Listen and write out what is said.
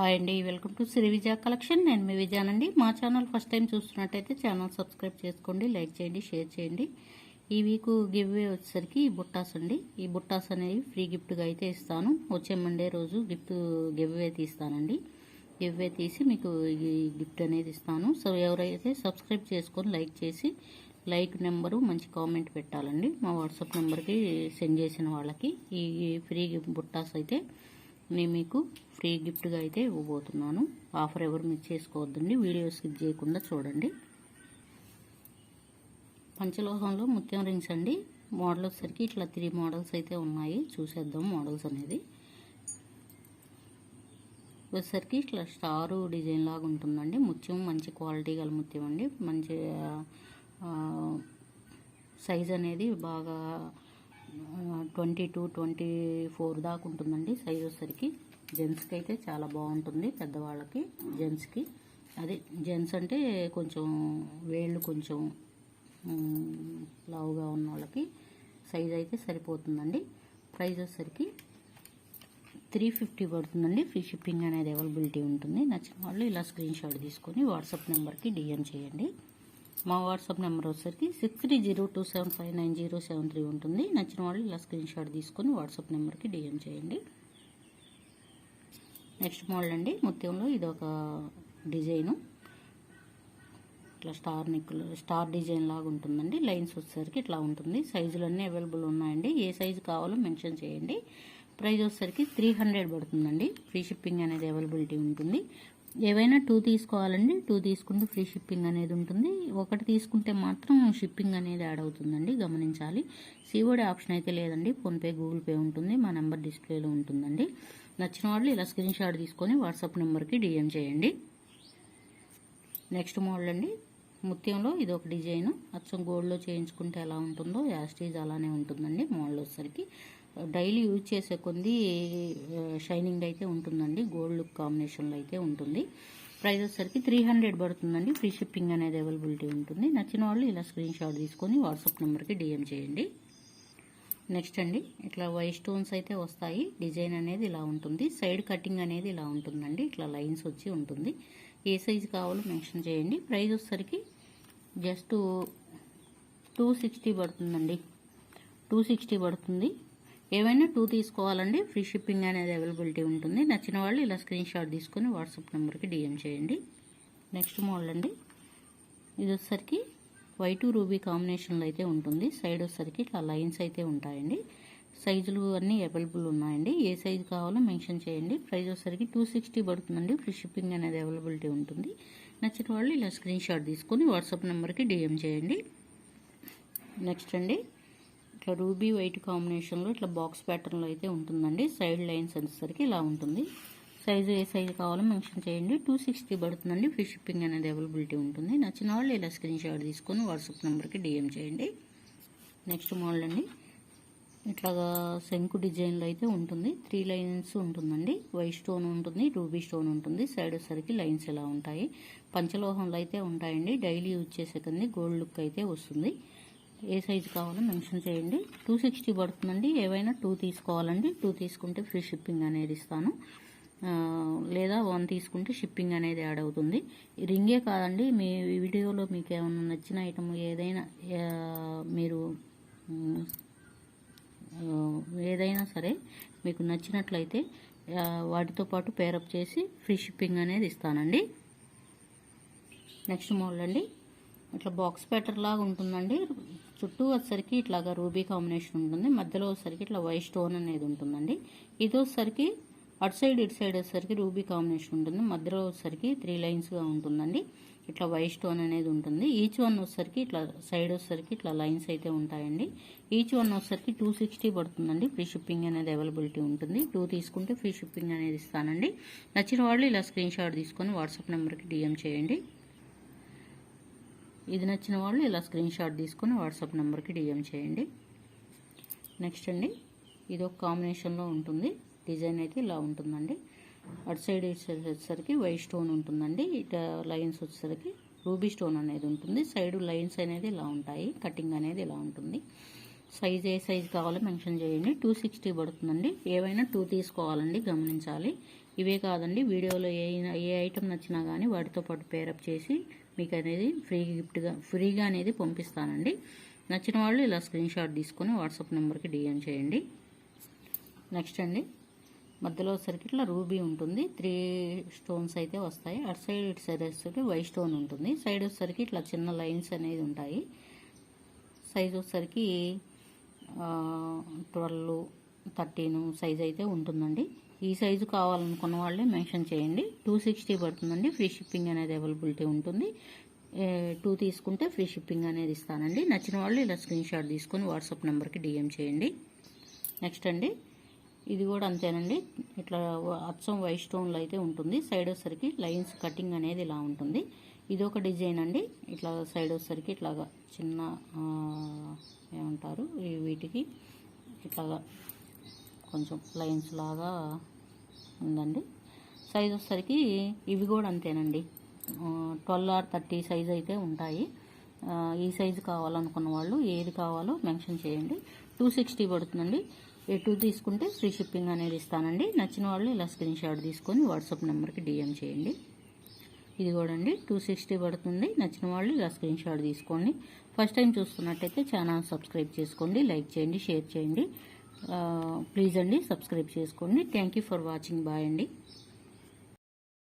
Hi అండి welcome to Sri Vijaya collection. నేను మీ విజయానండి. మా ఛానల్ ఫస్ట్ టైం చూస్తున్నట్టయితే ఛానల్ సబ్స్క్రైబ్ చేసుకోండి లైక్ చేయండి షేర్ చేయండి. ఈ వీక్ గివ్ అవే వచ్చేసరికి ఈ బుట్టాస్ అండి. ఈ బుట్టాస్ అనేవి ఫ్రీ గిఫ్ట్గా అయితే ఇస్తాను. వచ్చే మండే రోజు గిఫ్ట్ గివ్ అవే తీస్తానండి. గివ్ అవే తీసి మీకు ఈ గిఫ్ట్ అనేది ఇస్తాను. సో ఎవరైతే సబ్స్క్రైబ్ చేసుకొని లైక్ చేసి లైక్ నెంబరు మంచి కామెంట్ పెట్టాలండి. మా వాట్సాప్ నెంబర్కి సెండ్ చేసిన వాళ్ళకి ఈ ఫ్రీ బుట్టాస్ అయితే నేను మీకు ఫ్రీ గిఫ్ట్గా అయితే ఇవ్వబోతున్నాను. ఆఫర్ ఎవరు మిస్ చేసుకోవద్దండి. వీడియో స్కిప్ చేయకుండా చూడండి. పంచలోహంలో ముత్యం రింగ్స్ అండి. మోడల్ వచ్చేసరికి ఇట్లా త్రీ మోడల్స్ అయితే ఉన్నాయి. చూసేద్దాం మోడల్స్ అనేది. వచ్చేసరికి ఇట్లా స్టారు డిజైన్ లాగా ఉంటుందండి. ముత్యం మంచి క్వాలిటీ గల ముత్యం అండి. మంచి సైజ్ అనేది బాగా ట్వంటీ టూ ట్వంటీ ఫోర్ దాకా ఉంటుందండి సైజ్ వచ్చేసరికి. జెంట్స్కి అయితే చాలా బాగుంటుంది పెద్దవాళ్ళకి జెంట్స్కి అదే జెంట్స్ అంటే కొంచెం వేళ్ళు కొంచెం లావుగా ఉన్న వాళ్ళకి సైజ్ అయితే సరిపోతుందండి. ప్రైస్ వచ్చేసరికి త్రీ ఫిఫ్టీ పడుతుందండి. ఫ్రీ షిప్పింగ్ అనేది అవైలబిలిటీ ఉంటుంది. నచ్చిన వాళ్ళు ఇలా స్క్రీన్ షాట్ తీసుకొని వాట్సాప్ నెంబర్కి డిఎం చేయండి. మా వాట్సాప్ నెంబర్ వచ్చేసరికి six three zero two seven five nine zero seven three ఉంటుంది. నచ్చిన వాళ్ళు ఇలా స్క్రీన్ షాట్ తీసుకొని వాట్సాప్ నెంబర్కి డిఎం చేయండి. నెక్స్ట్ మోడల్ అండి. ముత్యంలో ఇది ఒక డిజైను. ఇట్లా స్టార్ నెక్కులు స్టార్ డిజైన్ లాగా ఉంటుందండి. లైన్స్ వచ్చేసరికి ఇట్లా ఉంటుంది. సైజులన్నీ అవైలబుల్ ఉన్నాయండి. ఏ సైజు కావాలో మెన్షన్ చేయండి. ప్రైస్ వచ్చేసరికి త్రీ హండ్రెడ్ పడుతుందండి. ఫ్రీ షిప్పింగ్ అనేది అవైలబిలిటీ ఉంటుంది. ఏవైనా టూ తీసుకోవాలండి. టూ తీసుకుంటే ఫ్రీ షిప్పింగ్ అనేది ఉంటుంది. ఒకటి తీసుకుంటే మాత్రం షిప్పింగ్ అనేది యాడ్ అవుతుందండి. గమనించాలి. సిఓడి ఆప్షన్ అయితే లేదండి. ఫోన్పే గూగుల్ పే ఉంటుంది. మా నెంబర్ డిస్ప్లేలో ఉంటుందండి. నచ్చిన వాళ్ళు ఇలా స్క్రీన్ షాట్ తీసుకొని వాట్సాప్ నెంబర్కి డిఎం చేయండి. నెక్స్ట్ మోడల్ అండి. ముత్యంలో ఇది ఒక డిజైన్. అచ్చం గోల్డ్లో చేయించుకుంటే ఎలా ఉంటుందో యాస్టీజ్ అలానే ఉంటుందండి మోడల్ వచ్చేసరికి. డైలీ యూజ్ చేసే కొంది షైనింగ్ అయితే ఉంటుందండి. గోల్డ్ లుక్ కాంబినేషన్లో అయితే ఉంటుంది. ప్రైస్ వచ్చేసరికి త్రీ హండ్రెడ్ పడుతుందండి. ఫ్రీ షిప్పింగ్ అనేది అవైలబిలిటీ ఉంటుంది. నచ్చిన వాళ్ళు ఇలా స్క్రీన్ షాట్ తీసుకొని వాట్సాప్ నెంబర్కి డిఎం చేయండి. నెక్స్ట్ అండి ఇట్లా వై స్టోన్స్ అయితే వస్తాయి. డిజైన్ అనేది ఇలా ఉంటుంది. సైడ్ కటింగ్ అనేది ఇలా ఉంటుందండి. ఇట్లా లైన్స్ వచ్చి ఉంటుంది. ఏ సైజు కావాలో మెన్షన్ చేయండి. ప్రైస్ వచ్చేసరికి జస్ట్ టూ సిక్స్టీ పడుతుందండి. టూ సిక్స్టీ పడుతుంది. ఏవైనా టూ తీసుకోవాలండి ఫ్రీ షిప్పింగ్ అనేది అవైలబిలిటీ ఉంటుంది. నచ్చిన వాళ్ళు ఇలా స్క్రీన్ షాట్ తీసుకొని వాట్సాప్ నెంబర్కి డిఎం చేయండి. నెక్స్ట్ మోడల్ అండి. ఇది వచ్చేసరికి వైట్ రూబీ కాంబినేషన్లో అయితే ఉంటుంది. సైడ్ వచ్చేసరికి ఇట్లా లైన్స్ అయితే ఉంటాయండి. సైజులు అన్నీ అవైలబుల్ ఉన్నాయండి. ఏ సైజు కావాలో మెన్షన్ చేయండి. ప్రైస్ వచ్చేసరికి టూ సిక్స్టీ పడుతుందండి. ఫ్రీ షిప్పింగ్ అనేది అవైలబిలిటీ ఉంటుంది. నచ్చిన వాళ్ళు ఇలా స్క్రీన్ షాట్ తీసుకొని వాట్సాప్ నెంబర్కి డిఎం చేయండి. నెక్స్ట్ అండి. ఇట్లా రూబీ వైట్ కాంబినేషన్లో ఇట్లా బాక్స్ ప్యాటర్న్లో అయితే ఉంటుందండి. సైడ్ లైన్స్ అనేసరికి ఇలా ఉంటుంది. సైజు ఏ సైజు కావాలో మెన్షన్ చేయండి. టూ సిక్స్టీ పడుతుందండి. ఫ్రీ షిప్పింగ్ అనేది అవైలబిలిటీ ఉంటుంది. నచ్చిన వాళ్ళు ఇలా స్క్రీన్ షాట్ తీసుకొని వాట్సాప్ నెంబర్కి డిఎం చేయండి. నెక్స్ట్ మోడల్ అండి. ఇట్లాగా శంకు డిజైన్లో అయితే ఉంటుంది. త్రీ లైన్స్ ఉంటుందండి. వైట్ స్టోన్ ఉంటుంది. రూబీ స్టోన్ ఉంటుంది. సైడ్ వచ్చేసరికి లైన్స్ ఇలా ఉంటాయి. పంచలోహంలో అయితే ఉంటాయండి. డైలీ యూజ్ చేసే కంది గోల్డ్ లుక్ అయితే వస్తుంది. ఏ సైజు కావాలో మెన్షన్ చేయండి. టూ సిక్స్టీ పడుతుందండి. ఏవైనా టూ తీసుకోవాలండి. టూ తీసుకుంటే ఫ్రీ షిప్పింగ్ అనేది ఇస్తాను. లేదా వన్ తీసుకుంటే షిప్పింగ్ అనేది యాడ్ అవుతుంది. రింగే కాదండి. మీ వీడియోలో మీకు ఏమైనా నచ్చిన ఐటమ్ ఏదైనా మీరు ఏదైనా సరే మీకు నచ్చినట్లయితే వాటితో పాటు పేరప్ చేసి ఫ్రీ షిప్పింగ్ అనేది ఇస్తానండి. నెక్స్ట్ మోడల్ అండి. ఇట్లా బాక్స్ ప్యాటర్ లాగా ఉంటుందండి. చుట్టూ వచ్చేసరికి ఇట్లాగా రూబీ కాంబినేషన్ ఉంటుంది. మధ్యలో వచ్చేసరికి ఇట్లా వైట్ స్టోన్ అనేది ఉంటుందండి. ఇది వచ్చేసరికి అటు సైడ్ ఇటు సైడ్ వచ్చేసరికి రూబీ కాంబినేషన్ ఉంటుంది. మధ్యలో వచ్చేసరికి త్రీ లైన్స్గా ఉంటుందండి. ఇట్లా వైట్ స్టోన్ అనేది ఉంటుంది. ఈచ్ వన్ వచ్చేసరికి ఇట్లా సైడ్ వచ్చేసరికి ఇట్లా లైన్స్ అయితే ఉంటాయండి. ఈచ్ వన్ వచ్చేసరికి టూ సిక్స్టీ పడుతుందండి. ఫ్రీ షిప్పింగ్ అనేది అవైలబిలిటీ ఉంటుంది. టూ తీసుకుంటే ఫ్రీ షిప్పింగ్ అనేది ఇస్తానండి. నచ్చిన వాళ్ళు ఇలా స్క్రీన్ షాట్ తీసుకొని వాట్సాప్ నెంబర్కి డిఎం చేయండి. ఇది నచ్చిన వాళ్ళు ఇలా స్క్రీన్ షాట్ తీసుకొని వాట్సాప్ నెంబర్కి డిఎం చేయండి. నెక్స్ట్ అండి ఇది ఒక కాంబినేషన్లో ఉంటుంది. డిజైన్ అయితే ఇలా ఉంటుందండి. అటు సైడ్ వచ్చేసరికి వైట్ స్టోన్ ఉంటుందండి. ఇటు లైన్స్ వచ్చేసరికి రూబీ స్టోన్ అనేది ఉంటుంది. సైడ్ లైన్స్ అనేది ఇలా ఉంటాయి. కటింగ్ అనేది ఇలా ఉంటుంది. సైజ్ ఏ సైజ్ కావాలో మెన్షన్ చేయండి. టూ సిక్స్టీ పడుతుందండి. ఏవైనా టూ తీసుకోవాలండి గమనించాలి. ఇవే కాదండి వీడియోలో ఏ ఏ ఐటెం నచ్చినా కానీ వాటితో పాటు పేరప్ చేసి మీకు అనేది ఫ్రీ గిఫ్ట్గా ఫ్రీగా అనేది పంపిస్తానండి. నచ్చిన వాళ్ళు ఇలా స్క్రీన్ షాట్ తీసుకొని వాట్సాప్ నెంబర్కి డిఎం చేయండి. నెక్స్ట్ అండి. మధ్యలో వచ్చేసరికి ఇట్లా రూబీ ఉంటుంది. త్రీ స్టోన్స్ అయితే వస్తాయి. అటు సైడ్ ఇటు సైడ్ వచ్చేసరికి వై స్టోన్ ఉంటుంది. సైడ్ వచ్చేసరికి ఇట్లా చిన్న లైన్స్ అనేది ఉంటాయి. సైజ్ వచ్చేసరికి ట్వెల్వ్ థర్టీన్ సైజ్ అయితే ఉంటుందండి. ఈ సైజు కావాలనుకున్న వాళ్ళే మెన్షన్ చేయండి. టూ సిక్స్టీ పడుతుందండి. ఫ్రీ షిప్పింగ్ అనేది అవైలబిలిటీ ఉంటుంది. టూ తీసుకుంటే ఫ్రీ షిప్పింగ్ అనేది ఇస్తానండి. నచ్చిన వాళ్ళు ఇలా స్క్రీన్ షాట్ తీసుకొని వాట్సాప్ నెంబర్కి డిఎం చేయండి. నెక్స్ట్ అండి. ఇది కూడా అంతేనండి. ఇట్లా అచ్చం వైట్ స్టోన్లో అయితే ఉంటుంది. సైడ్ వచ్చేసరికి లైన్స్ కటింగ్ అనేది ఇలా ఉంటుంది. ఇది ఒక డిజైన్ అండి. ఇట్లా సైడ్ వచ్చేసరికి ఇట్లాగా చిన్న ఏమంటారు? ఈ వీటికి ఇట్లాగా కొంచెం లైన్స్ లాగా ఉందండి. సైజ్ వచ్చేసరికి ఇవి కూడా అంతేనండి. ట్వెల్వ్ ఆర్ థర్టీ సైజ్ అయితే ఉంటాయి. ఈ సైజు కావాలనుకున్న వాళ్ళు ఏది కావాలో మెన్షన్ చేయండి. టూ సిక్స్టీ పడుతుందండి. ఎటు టూ తీసుకుంటే ఫ్రీ షిప్పింగ్ అనేది ఇస్తానండి. నచ్చిన వాళ్ళు ఇలా స్క్రీన్ షాట్ తీసుకొని వాట్సాప్ నెంబర్కి డిఎం చేయండి. ఇది కూడా అండి. టూ సిక్స్టీ పడుతుంది. నచ్చిన వాళ్ళు ఇలా స్క్రీన్ షాట్ తీసుకోండి. ఫస్ట్ టైం చూస్తున్నట్టయితే ఛానల్ సబ్స్క్రైబ్ చేసుకోండి. లైక్ చేయండి షేర్ చేయండి. ప్లీజ్ అండి సబ్స్క్రైబ్ చేసుకోండి. Thank you for watching bye అండి.